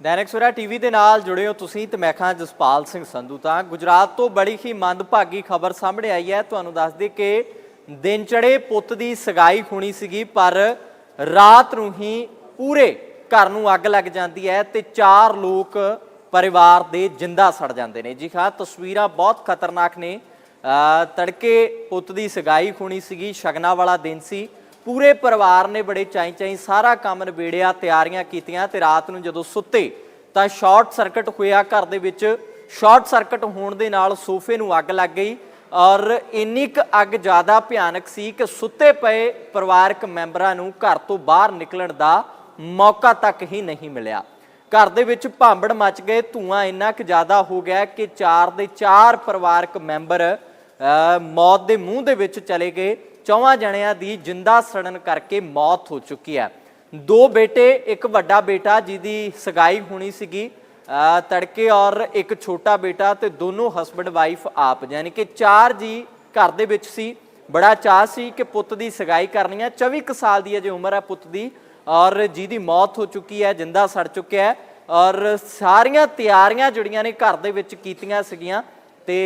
Dainik Savera TV ਦੇ ਨਾਲ ਜੁੜੇ ਹੋ ਤੁਸੀਂ ਤੇ ਮੈਂ ਖਾਂ ਜਸਪਾਲ ਸਿੰਘ ਸੰਧੂ ਤਾਂ ਗੁਜਰਾਤ ਤੋਂ ਬੜੀ ਹੀ ਮੰਦਭਾਗੀ ਖਬਰ ਸਾਹਮਣੇ ਆਈ ਹੈ। ਤੁਹਾਨੂੰ ਦੱਸ ਦੇ ਕਿ ਦਿਨ ਚੜੇ ਪੁੱਤ ਦੀ ਸਗਾਈ ਹੋਣੀ ਸੀਗੀ, ਪਰ ਰਾਤ ਨੂੰ ਹੀ ਪੂਰੇ ਘਰ ਨੂੰ ਅੱਗ ਲੱਗ ਜਾਂਦੀ ਹੈ ਤੇ ਚਾਰ ਲੋਕ ਪਰਿਵਾਰ ਦੇ ਜਿੰਦਾ ਸੜ ਜਾਂਦੇ ਨੇ। ਜੀ ਹਾਂ, ਤਸਵੀਰਾਂ ਬਹੁਤ ਖਤਰਨਾਕ ਨੇ। ਤੜਕੇ ਪੁੱਤ ਦੀ ਸਗਾਈ ਹੋਣੀ ਸੀਗੀ, ਸ਼ਗਨਾ ਵਾਲਾ ਦਿਨ ਸੀ। ਪੂਰੇ ਪਰਿਵਾਰ ਨੇ ਬੜੇ ਚਾਈ ਚਾਈ ਸਾਰਾ ਕੰਮ ਨਿਬੇੜਿਆ, ਤਿਆਰੀਆਂ ਕੀਤੀਆਂ ਤੇ ਰਾਤ ਨੂੰ ਜਦੋਂ ਸੁੱਤੇ ਤਾਂ ਸ਼ਾਰਟ ਸਰਕਟ ਹੋਇਆ ਘਰ ਦੇ ਵਿੱਚ। ਸ਼ਾਰਟ ਸਰਕਟ ਹੋਣ ਦੇ ਨਾਲ ਸੋਫੇ ਨੂੰ ਅੱਗ ਲੱਗ ਗਈ ਔਰ ਇੰਨੀ ਕੁ ਅੱਗ ਜ਼ਿਆਦਾ ਭਿਆਨਕ ਸੀ ਕਿ ਸੁੱਤੇ ਪਏ ਪਰਿਵਾਰਕ ਮੈਂਬਰਾਂ ਨੂੰ ਘਰ ਤੋਂ ਬਾਹਰ ਨਿਕਲਣ ਦਾ ਮੌਕਾ ਤੱਕ ਹੀ ਨਹੀਂ ਮਿਲਿਆ। ਘਰ ਦੇ ਵਿੱਚ ਭਾਂਬੜ ਮਚ ਗਏ, ਧੂਆਂ ਇੰਨਾ ਕੁ ਜ਼ਿਆਦਾ ਹੋ ਗਿਆ ਕਿ ਚਾਰ ਦੇ ਚਾਰ ਪਰਿਵਾਰਕ ਮੈਂਬਰ ਮੌਤ ਦੇ ਮੂੰਹ ਦੇ ਵਿੱਚ ਚਲੇ ਗਏ। ਚੌਵਾਂ ਜਣਿਆਂ ਦੀ ਜਿੰਦਾ ਸੜਨ ਕਰਕੇ ਮੌਤ ਹੋ ਚੁੱਕੀ ਹੈ। ਦੋ ਬੇਟੇ, ਇੱਕ ਵੱਡਾ ਬੇਟਾ ਜਿਹਦੀ ਸਗਾਈ ਹੋਣੀ ਸੀਗੀ ਤੜਕੇ ਔਰ ਇੱਕ ਛੋਟਾ ਬੇਟਾ ਤੇ ਦੋਨੋਂ ਹਸਬੰਡ ਵਾਈਫ ਆਪ, ਯਾਨੀ ਕਿ ਚਾਰ ਜੀ ਘਰ ਦੇ ਵਿੱਚ ਸੀ। ਬੜਾ ਚਾਹ ਸੀ ਕਿ ਪੁੱਤ ਦੀ ਸਗਾਈ ਕਰਨੀ ਹੈ। 24 ਕੁ ਸਾਲ ਦੀ ਅਜੇ ਉਮਰ ਹੈ ਪੁੱਤ ਦੀ ਔਰ ਜਿਹਦੀ ਮੌਤ ਹੋ ਚੁੱਕੀ ਹੈ, ਜਿੰਦਾ ਸੜ ਚੁੱਕਿਆ ਹੈ ਔਰ ਸਾਰੀਆਂ ਤਿਆਰੀਆਂ ਜਿਹੜੀਆਂ ਨੇ ਘਰ ਦੇ ਵਿੱਚ ਕੀਤੀਆਂ ਸੀਗੀਆਂ ਤੇ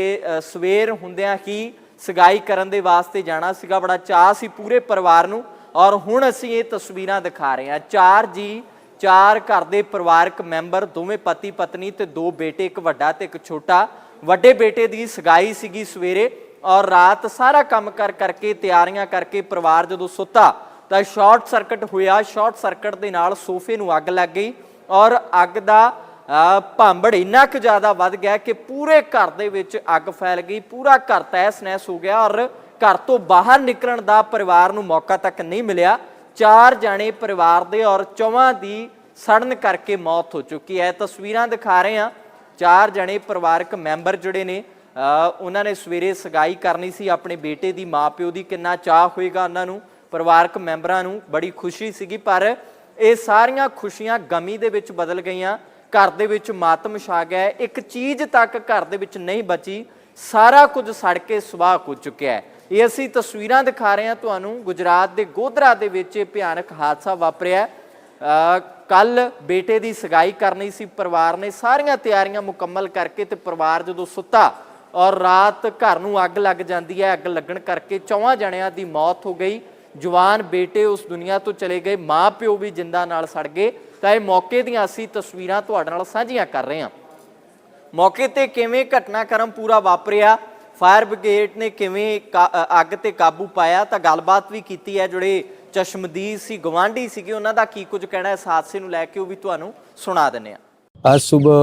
ਸਵੇਰ ਹੁੰਦਿਆਂ ਹੀ ਸਗਾਈ ਕਰਨ ਦੇ ਵਾਸਤੇ ਜਾਣਾ ਸੀਗਾ। ਬੜਾ ਚਾਹ ਸੀ ਪੂਰੇ ਪਰਿਵਾਰ ਨੂੰ। ਔਰ ਹੁਣ ਅਸੀਂ ਇਹ ਤਸਵੀਰਾਂ ਦਿਖਾ ਰਹੇ ਹਾਂ। ਚਾਰ ਜੀ, ਚਾਰ ਘਰ ਦੇ ਪਰਿਵਾਰਕ ਮੈਂਬਰ, ਦੋਵੇਂ ਪਤੀ, ਪਤਨੀ ਤੇ ਦੋ ਬੇਟੇ, ਇੱਕ ਵੱਡਾ ਤੇ ਇੱਕ ਛੋਟਾ। ਵੱਡੇ ਬੇਟੇ ਦੀ ਸਗਾਈ ਸੀਗੀ ਸਵੇਰੇ ਔਰ ਰਾਤ ਸਾਰਾ ਕੰਮ ਕਰ ਕਰਕੇ, ਤਿਆਰੀਆਂ ਕਰਕੇ ਪਰਿਵਾਰ ਜਦੋਂ ਸੁੱਤਾ ਤਾਂ ਸ਼ਾਰਟ ਸਰਕਟ ਹੋਇਆ। ਸ਼ਾਰਟ ਸਰਕਟ ਦੇ ਨਾਲ ਸੋਫੇ ਨੂੰ ਅੱਗ ਲੱਗ ਗਈ ਔਰ ਅੱਗ ਦਾ ਭਾਂਬੜ ਇੰਨਾ ਕੁ ਜ਼ਿਆਦਾ ਵੱਧ ਗਿਆ ਕਿ ਪੂਰੇ ਘਰ ਦੇ ਵਿੱਚ ਅੱਗ ਫੈਲ ਗਈ, ਪੂਰਾ ਘਰ ਤਹਿਸ ਨਹਿਸ ਹੋ ਗਿਆ ਔਰ ਘਰ ਤੋਂ ਬਾਹਰ ਨਿਕਲਣ ਦਾ ਪਰਿਵਾਰ ਨੂੰ ਮੌਕਾ ਤੱਕ ਨਹੀਂ ਮਿਲਿਆ। ਚਾਰ ਜਾਣੇ ਪਰਿਵਾਰ ਦੇ ਔਰ ਚੌਵਾਂ ਦੀ ਸੜਨ ਕਰਕੇ ਮੌਤ ਹੋ ਚੁੱਕੀ ਹੈ। ਤਸਵੀਰਾਂ ਦਿਖਾ ਰਹੇ ਹਾਂ। ਚਾਰ ਜਣੇ ਪਰਿਵਾਰਕ ਮੈਂਬਰ ਜਿਹੜੇ ਨੇ ਉਹਨਾਂ ਨੇ ਸਵੇਰੇ ਸਗਾਈ ਕਰਨੀ ਸੀ ਆਪਣੇ ਬੇਟੇ ਦੀ, ਮਾਪਿਓ ਦੀ, ਕਿੰਨਾ ਚਾਹ ਹੋਏਗਾ ਉਹਨਾਂ ਨੂੰ, ਪਰਿਵਾਰਕ ਮੈਂਬਰਾਂ ਨੂੰ, ਬੜੀ ਖੁਸ਼ੀ ਸੀਗੀ, ਪਰ ਇਹ ਸਾਰੀਆਂ ਖੁਸ਼ੀਆਂ ਗਮੀ ਦੇ ਵਿੱਚ ਬਦਲ ਗਈਆਂ। ਘਰ ਦੇ ਵਿੱਚ ਮਾਤਮ ਛਾ ਗਿਆ ਇੱਕ ਚੀਜ਼ ਤੱਕ ਘਰ ਦੇ ਵਿੱਚ ਨਹੀਂ ਬਚੀ, ਸਾਰਾ ਕੁਝ ਸੜ ਕੇ ਸੁਆਹ ਹੋ ਚੁੱਕਿਆ ਹੈ। ਇਹ ਅਸੀਂ ਤਸਵੀਰਾਂ ਦਿਖਾ ਰਹੇ ਹਾਂ। ਤੁਹਾਨੂੰ ਗੁਜਰਾਤ ਦੇ ਗੋਧਰਾ ਦੇ ਵਿੱਚ ਇਹ ਭਿਆਨਕ ਹਾਦਸਾ ਵਾਪਰਿਆ ਕੱਲ ਬੇਟੇ ਦੀ ਸਗਾਈ ਕਰਨੀ ਸੀ, ਪਰਿਵਾਰ ਨੇ ਸਾਰੀਆਂ ਤਿਆਰੀਆਂ ਮੁਕੰਮਲ ਕਰਕੇ ਤੇ ਪਰਿਵਾਰ ਜਦੋਂ ਸੁੱਤਾ ਔਰ ਰਾਤ ਘਰ ਨੂੰ ਅੱਗ ਲੱਗ ਜਾਂਦੀ ਹੈ, ਅੱਗ ਲੱਗਣ ਕਰਕੇ ਚੌਵਾਂ ਜਣਿਆਂ ਦੀ ਮੌਤ ਹੋ ਗਈ। ਜਵਾਨ ਬੇਟੇ ਉਸ ਦੁਨੀਆ ਤੋਂ ਚਲੇ ਗਏ। ਮਾਂ ਪਿਓ ਵੀ ਜਿੰਦਾ ਨਾਲ ਸੜ ਗਏ। ਤਾਂ ਇਹ ਮੌਕੇ ਦੀਆਂ ਅਸੀਂ ਤਸਵੀਰਾਂ ਤੁਹਾਡੇ ਨਾਲ ਸਾਂਝੀਆਂ ਕਰ ਰਹੇ ਹਾਂ ਮੌਕੇ ਤੇ ਕਿਵੇਂ ਘਟਨਾਕ੍ਰਮ ਪੂਰਾ ਵਾਪਰਿਆ ਫਾਇਰ ਬ੍ਰਿਗੇਡ ਨੇ ਕਿਵੇਂ ਕਾ- ਅ, ਅੱਗ ਤੇ ਕਾਬੂ ਪਾਇਆ ਤਾਂ ਗੱਲਬਾਤ ਵੀ ਕੀਤੀ ਹੈ ਜਿਹੜੇ ਚਸ਼ਮਦੀਦ ਸੀ ਗਵਾਂਢੀ ਸੀਗੇ ਉਹਨਾਂ ਦਾ ਕੀ ਕੁਝ ਕਹਿਣਾ ਇਸ ਹਾਦਸੇ ਨੂੰ ਲੈ ਕੇ ਉਹ ਵੀ ਤੁਹਾਨੂੰ ਸੁਣਾ ਦਿੰਨੇ ਆ आज सुबह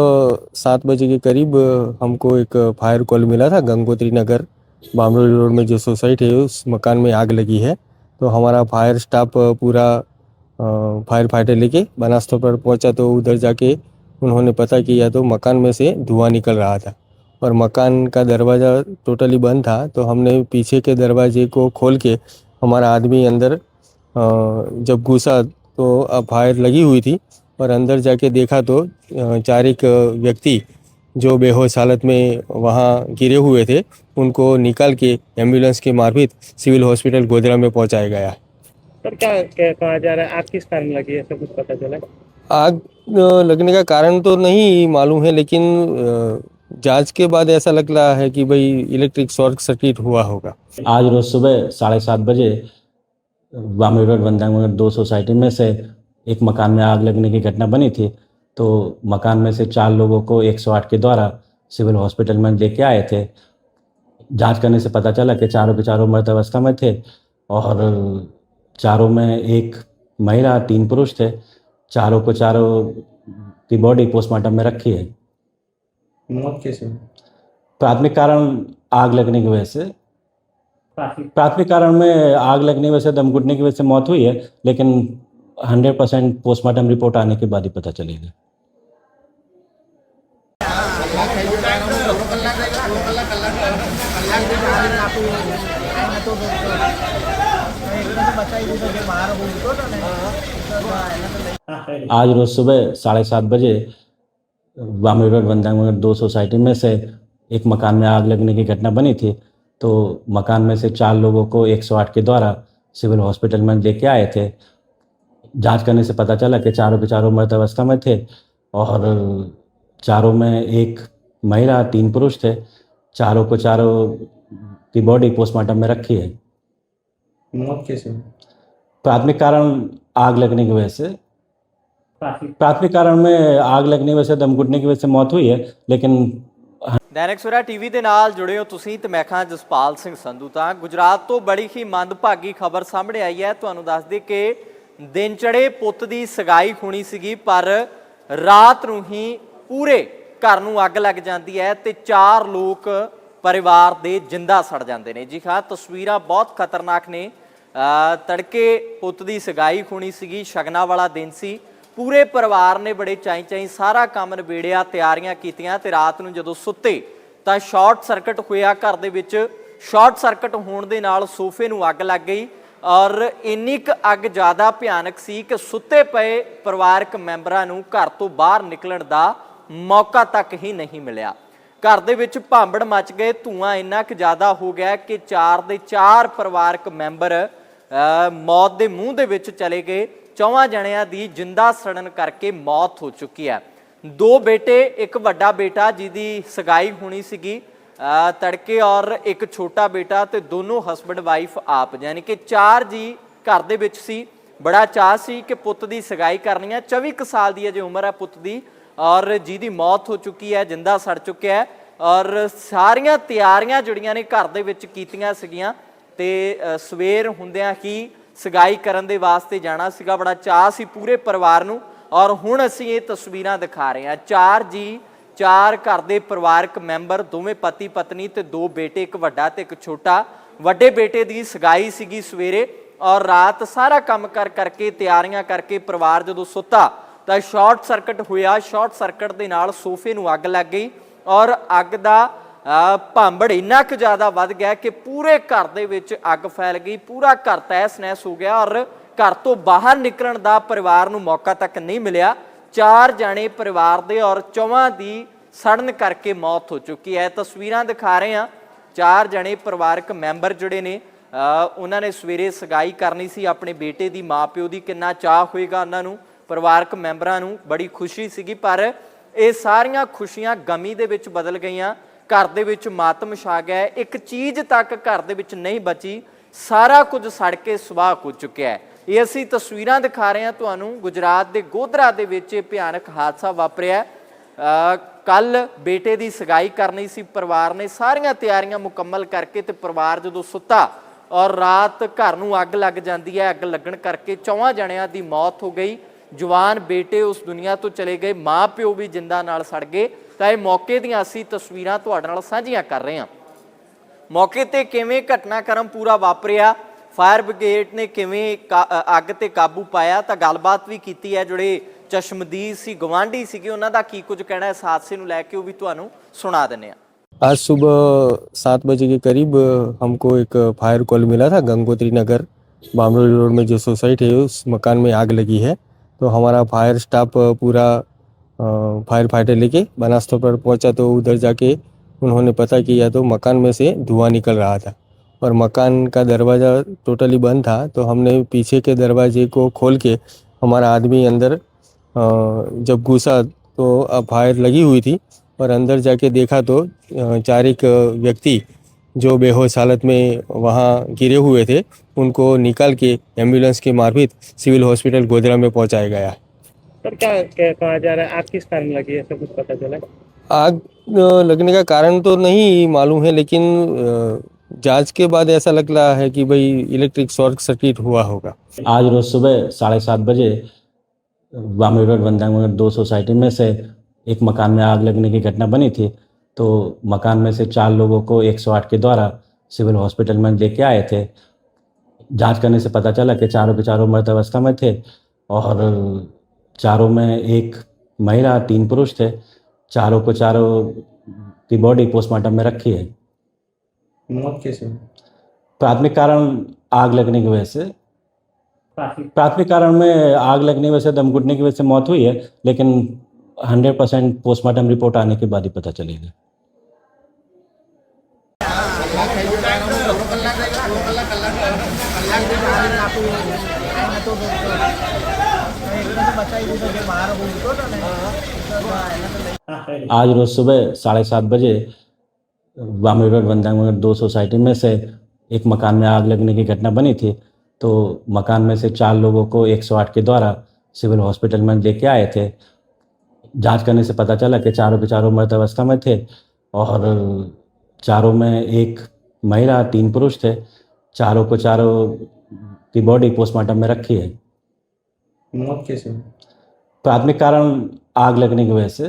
सात बजे के करीब हमको एक फायर कॉल मिला था गंगोत्री नगर बामरोली रोड में जो सोसाइटी है उस मकान में आग लगी है तो हमारा फायर स्टाफ पूरा फायर फाइटर लेके बनास्थल पर पहुँचा तो उधर जाके उन्होंने पता किया तो मकान में से धुआँ निकल रहा था। और मकान का दरवाज़ा टोटली बंद था तो हमने पीछे के दरवाजे को खोल के हमारा आदमी अंदर जब घुसा तो फायर लगी हुई थी। और अंदर जाके देखा तो चार एक व्यक्ति जो बेहोश हालत में वहाँ गिरे हुए थे, उनको निकाल के एंबुलेंस के मार्फित सिविल हॉस्पिटल गोधरा में पहुँचाया गया। सर क्या क्या कहा जा रहा है? आग किस कारण लगी है? ऐसा कुछ पता चला? आग लगने का कारण तो नहीं मालूम है लेकिन जाँच के बाद ऐसा लग रहा है कि भाई इलेक्ट्रिक शॉर्ट सर्किट हुआ होगा। आज रोज सुबह साढ़े सात बजे बामरी रोड वंदांग दो सोसाइटी में से एक मकान में आग लगने की घटना बनी थी। तो मकान में से चार लोगों को 108 के द्वारा सिविल हॉस्पिटल में लेके आए थे। जाँच करने से पता चला कि चारों के चारों मृत अवस्था में थे और चारों में एक महिला तीन पुरुष थे। चारों को चारों की बॉडी पोस्टमार्टम में रखी है। मौत कैसे प्राथमिक कारण आग लगने की वजह से। प्राथमिक कारण में आग लगने की वजह से दम घुटने की वजह से मौत हुई है लेकिन 100 परसेंट पोस्टमार्टम रिपोर्ट आने के बाद ही पता चलेगा हाँ, है। आज रोज सुबह साढ़े सात बजे बामरी रोड वंदांग दो सोसाइटी में से एक मकान में आग लगने की घटना बनी थी। तो मकान में से चार लोगों को 108 के द्वारा सिविल हॉस्पिटल में लेके आए थे। जाँच करने से पता चला कि चारों के चारों मृत अवस्था में थे और चारों में एक महिला, तीन पुरुष थे। चारों को चारों की बॉडी पोस्टमार्टम में रखी है। मौत कैसे हुई? प्राथमिक कारण आग लगने की वजह से प्राथमिक प्राथमिक कारण में आग लगने की वजह से दम घुटने की वजह से मौत हुई है लेकिन ਦੈਨਿਕ ਸਵੇਰਾ ਟੀਵੀ ਦੇ ਨਾਲ ਜੁੜੇ ਹੋ ਤੁਸੀਂ ਤੇ ਮੈਂ ਖਾਂ ਜਸਪਾਲ ਸਿੰਘ ਸੰਧੂ ਤਾਂ ਗੁਜਰਾਤ ਤੋਂ ਬੜੀ ਹੀ ਮੰਦਭਾਗੀ ਖਬਰ ਸਾਹਮਣੇ ਆਈ ਹੈ ਤੁਹਾਨੂੰ ਦੱਸ ਦੇ ਕਿ ਦਿਨ ਚੜੇ ਪੁੱਤ ਦੀ ਸਗਾਈ ਹੋਣੀ ਸੀਗੀ ਪਰ ਰਾਤ ਨੂੰ ਹੀ ਪੂਰੇ ਘਰ ਨੂੰ ਅੱਗ ਲੱਗ ਜਾਂਦੀ ਹੈ ਤੇ ਚਾਰ ਲੋਕ ਪਰਿਵਾਰ ਦੇ ਜਿੰਦਾ ਸੜ ਜਾਂਦੇ ਨੇ। ਜੀ ਹਾਂ, ਤਸਵੀਰਾਂ ਬਹੁਤ ਖਤਰਨਾਕ ਨੇ। ਤੜਕੇ ਪੁੱਤ ਦੀ ਸਗਾਈ ਹੋਣੀ ਸੀਗੀ, ਸ਼ਗਨਾ ਵਾਲਾ ਦਿਨ ਸੀ। ਪੂਰੇ ਪਰਿਵਾਰ ਨੇ ਬੜੇ ਚਾਈ ਚਾਈ ਸਾਰਾ ਕੰਮ ਨਿਬੇੜਿਆ, ਤਿਆਰੀਆਂ ਕੀਤੀਆਂ ਤੇ ਰਾਤ ਨੂੰ ਜਦੋਂ ਸੁੱਤੇ ਤਾਂ ਸ਼ਾਰਟ ਸਰਕਟ ਹੋਇਆ ਘਰ ਦੇ ਵਿੱਚ। ਸ਼ਾਰਟ ਸਰਕਟ ਹੋਣ ਦੇ ਨਾਲ ਸੋਫੇ ਨੂੰ ਅੱਗ ਲੱਗ ਗਈ ਔਰ ਇੰਨੀ ਕੁ ਅੱਗ ਜ਼ਿਆਦਾ ਭਿਆਨਕ ਸੀ ਕਿ ਸੁੱਤੇ ਪਏ ਪਰਿਵਾਰਕ ਮੈਂਬਰਾਂ ਨੂੰ ਘਰ ਤੋਂ ਬਾਹਰ ਨਿਕਲਣ ਦਾ ਮੌਕਾ ਤੱਕ ਹੀ ਨਹੀਂ ਮਿਲਿਆ। ਘਰ ਦੇ ਵਿੱਚ ਭਾਂਬੜ ਮਚ ਗਏ, ਧੂਆਂ ਇੰਨਾ ਕੁ ਜ਼ਿਆਦਾ ਹੋ ਗਿਆ ਕਿ ਚਾਰ ਦੇ ਚਾਰ ਪਰਿਵਾਰਕ ਮੈਂਬਰ ਮੌਤ ਦੇ ਮੂੰਹ ਦੇ ਵਿੱਚ ਚਲੇ ਗਏ। ਚੌਵਾਂ ਜਣਿਆਂ ਦੀ ਜਿੰਦਾ ਸੜਨ ਕਰਕੇ ਮੌਤ ਹੋ ਚੁੱਕੀ ਹੈ। ਦੋ ਬੇਟੇ, ਇੱਕ ਵੱਡਾ ਬੇਟਾ ਜਿਹਦੀ ਸਗਾਈ ਹੋਣੀ ਸੀਗੀ ਤੜਕੇ ਔਰ ਇੱਕ ਛੋਟਾ ਬੇਟਾ ਤੇ ਦੋਨੋਂ ਹਸਬੰਡ ਵਾਈਫ ਆਪ, ਯਾਨੀ ਕਿ ਚਾਰ ਜੀ ਘਰ ਦੇ ਵਿੱਚ ਸੀ। ਬੜਾ ਚਾਹ ਸੀ ਕਿ ਪੁੱਤ ਦੀ ਸਗਾਈ ਕਰਨੀ ਹੈ। 24 ਕੁ ਸਾਲ ਦੀ ਅਜੇ ਉਮਰ ਹੈ ਪੁੱਤ ਦੀ। ਔਰ ਜਿਹਦੀ ਮੌਤ ਹੋ ਚੁੱਕੀ ਹੈ, ਜਿੰਦਾ ਸੜ ਚੁੱਕਿਆ ਹੈ, ਔਰ ਸਾਰੀਆਂ ਤਿਆਰੀਆਂ ਜਿਹੜੀਆਂ ਨੇ ਘਰ ਦੇ ਵਿੱਚ ਕੀਤੀਆਂ ਸੀਗੀਆਂ, ਤੇ ਸਵੇਰ ਹੁੰਦਿਆਂ ਹੀ ਸਗਾਈ ਕਰਨ ਦੇ ਵਾਸਤੇ ਜਾਣਾ ਸੀਗਾ। ਬੜਾ ਚਾਹ ਸੀ ਪੂਰੇ ਪਰਿਵਾਰ ਨੂੰ, ਔਰ ਹੁਣ ਅਸੀਂ ਇਹ ਤਸਵੀਰਾਂ ਦਿਖਾ ਰਹੇ ਹਾਂ। ਚਾਰ ਜੀ, ਚਾਰ ਘਰ ਦੇ ਪਰਿਵਾਰਕ ਮੈਂਬਰ, ਦੋਵੇਂ ਪਤੀ ਪਤਨੀ ਤੇ ਦੋ ਬੇਟੇ, ਇੱਕ ਵੱਡਾ ਤੇ ਇੱਕ ਛੋਟਾ। ਵੱਡੇ ਬੇਟੇ ਦੀ ਸਗਾਈ ਸੀਗੀ ਸਵੇਰੇ, ਔਰ ਰਾਤ ਸਾਰਾ ਕੰਮ ਕਰ ਕਰਕੇ, ਤਿਆਰੀਆਂ ਕਰਕੇ ਪਰਿਵਾਰ ਜਦੋਂ ਸੁੱਤਾ ਤਾਂ ਸ਼ਾਰਟ ਸਰਕਟ ਹੋਇਆ। ਸ਼ਾਰਟ ਸਰਕਟ ਦੇ ਨਾਲ ਸੋਫੇ ਨੂੰ ਅੱਗ ਲੱਗ ਗਈ ਔਰ ਅੱਗ ਦਾ ਭਾਂਬੜ ਇੰਨਾ ਕੁ ਜ਼ਿਆਦਾ ਵੱਧ ਗਿਆ ਕਿ ਪੂਰੇ ਘਰ ਦੇ ਵਿੱਚ ਅੱਗ ਫੈਲ ਗਈ। ਪੂਰਾ ਘਰ ਤਹਿਸ ਨਹਿਸ ਹੋ ਗਿਆ ਔਰ ਘਰ ਤੋਂ ਬਾਹਰ ਨਿਕਲਣ ਦਾ ਪਰਿਵਾਰ ਨੂੰ ਮੌਕਾ ਤੱਕ ਨਹੀਂ ਮਿਲਿਆ। ਚਾਰ ਜਾਣੇ ਪਰਿਵਾਰ ਦੇ ਔਰ ਚੌਵਾਂ ਦੀ ਸੜਨ ਕਰਕੇ ਮੌਤ ਹੋ ਚੁੱਕੀ ਹੈ। ਤਸਵੀਰਾਂ ਦਿਖਾ ਰਹੇ ਹਾਂ। ਚਾਰ ਜਣੇ ਪਰਿਵਾਰਕ ਮੈਂਬਰ ਜਿਹੜੇ ਨੇ। ਉਹਨਾਂ ਨੇ ਸਵੇਰੇ ਸਗਾਈ ਕਰਨੀ ਸੀ। ਆਪਣੇ ਬੇਟੇ ਦੀ ਮਾਪਿਓ ਦੀ ਕਿੰਨਾ ਚਾਹ ਹੋਏਗਾ ਉਹਨਾਂ ਨੂੰ। ਪਰਿਵਾਰਕ ਮੈਂਬਰਾਂ ਨੂੰ ਬੜੀ ਖੁਸ਼ੀ ਸੀਗੀ, ਪਰ ਇਹ ਸਾਰੀਆਂ ਖੁਸ਼ੀਆਂ ਗਮੀ ਦੇ ਵਿੱਚ ਬਦਲ ਗਈਆਂ। ਘਰ ਦੇ ਵਿੱਚ ਮਾਤਮ ਛਾ ਗਿਆ ਇੱਕ ਚੀਜ਼ ਤੱਕ ਘਰ ਦੇ ਵਿੱਚ ਨਹੀਂ ਬਚੀ, ਸਾਰਾ ਕੁਝ ਸੜ ਕੇ ਸੁਆਹ ਹੋ ਚੁੱਕਿਆ ਹੈ। ਇਹ ਅਸੀਂ ਤਸਵੀਰਾਂ ਦਿਖਾ ਰਹੇ ਹਾਂ। ਤੁਹਾਨੂੰ ਗੁਜਰਾਤ ਦੇ ਗੋਧਰਾ ਦੇ ਵਿੱਚ ਇਹ ਭਿਆਨਕ ਹਾਦਸਾ ਵਾਪਰਿਆ ਕੱਲ ਬੇਟੇ ਦੀ ਸਗਾਈ ਕਰਨੀ ਸੀ। ਪਰਿਵਾਰ ਨੇ ਸਾਰੀਆਂ ਤਿਆਰੀਆਂ ਮੁਕੰਮਲ ਕਰਕੇ ਤੇ ਪਰਿਵਾਰ ਜਦੋਂ ਸੁੱਤਾ ਔਰ ਰਾਤ ਘਰ ਨੂੰ ਅੱਗ ਲੱਗ ਜਾਂਦੀ ਹੈ, ਅੱਗ ਲੱਗਣ ਕਰਕੇ ਚੌਵਾਂ ਜਣਿਆਂ ਦੀ ਮੌਤ ਹੋ ਗਈ। ਜਵਾਨ ਬੇਟੇ ਉਸ ਦੁਨੀਆ ਤੋਂ ਚਲੇ ਗਏ ਮਾਂ ਪਿਓ ਵੀ ਜਿੰਦਾ ਨਾਲ ਸੜ ਗਏ ਤਾਂ ਇਹ ਮੌਕੇ ਦੀਆਂ ਅਸੀਂ ਤਸਵੀਰਾਂ ਤੁਹਾਡੇ ਨਾਲ ਸਾਂਝੀਆਂ ਕਰ ਰਹੇ ਹਾਂ ਮੌਕੇ ਤੇ ਕਿਵੇਂ ਘਟਨਾਕ੍ਰਮ ਪੂਰਾ ਵਾਪਰਿਆ ਫਾਇਰ ਬ੍ਰਿਗੇਡ ਨੇ ਕਿਵੇਂ ਕਾ- ਅ, ਅੱਗ ਤੇ ਕਾਬੂ ਪਾਇਆ ਤਾਂ ਗੱਲਬਾਤ ਵੀ ਕੀਤੀ ਹੈ ਜਿਹੜੇ ਚਸ਼ਮਦੀਦ ਸੀ ਗਵਾਂਢੀ ਸੀਗੇ ਉਹਨਾਂ ਦਾ ਕੀ ਕੁਝ ਕਹਿਣਾ ਇਸ ਹਾਦਸੇ ਨੂੰ ਲੈ ਕੇ ਉਹ ਵੀ ਤੁਹਾਨੂੰ ਸੁਣਾ ਦਿੰਨੇ ਆ आज सुबह सात बजे के करीब हमको एक फायर कॉल मिला था गंगोत्री नगर बामरोली रोड में जो सोसाइटी है उस मकान में आग लगी है तो हमारा फायर स्टाफ पूरा फायर फाइटर लेके बनास्थल पर पहुँचा तो उधर जाके उन्होंने पता किया तो मकान में से धुआँ निकल रहा था। और मकान का दरवाज़ा टोटली बंद था तो हमने पीछे के दरवाजे को खोल के हमारा आदमी अंदर जब घुसा तो फायर लगी हुई थी और अंदर जाके देखा तो चार एक व्यक्ति जो बेहोश हालत में वहाँ गिरे हुए थे उनको निकाल के एंबुलेंस के मार्फत सिविल हॉस्पिटल गोधरा में पहुँचाया गया। पर क्या क्या कहा जा रहा है? आग किस कारण लगी? है ऐसा कुछ पता चला? आग लगने का कारण तो नहीं मालूम है लेकिन जाँच के बाद ऐसा लग रहा है कि भाई इलेक्ट्रिक शॉर्ट सर्किट हुआ होगा। आज रोज सुबह साढ़े सात बजे बामरी रोड वंदांग दो सोसाइटी में से एक मकान में आग लगने की घटना बनी थी। तो मकान में से चार लोगों को 108 के द्वारा सिविल हॉस्पिटल में लेके आए थे। जाँच करने से पता चला कि चारों के चारों मृत अवस्था में थे और चारों में एक महिला तीन पुरुष थे। चारों को चारों की बॉडी पोस्टमार्टम में रखी है। मौत कैसे प्राथमिक कारण आग लगने की वजह से। प्राथमिक कारण में आग लगने की वजह से दम घुटने की वजह से मौत हुई है लेकिन 100 परसेंट पोस्टमार्टम रिपोर्ट आने के बाद ही पता चलेगा। आज रोज सुबह साढ़े सात बजे बामरी रोड वंदांग दो सोसाइटी में से एक मकान में आग लगने की घटना बनी थी। तो मकान में से चार लोगों को 108 के द्वारा सिविल हॉस्पिटल में लेके आए थे। जाँच करने से पता चला कि चारों के चारों मृत अवस्था में थे और चारों में एक महिला, तीन पुरुष थे। चारों को चारों की बॉडी पोस्टमार्टम में रखी है। मौत कैसे प्राथमिक कारण आग लगने की वजह से।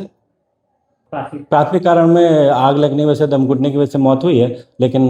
प्राथमिक प्राथमिक कारण में आग लगने की वजह से दम घुटने की वजह से मौत हुई है लेकिन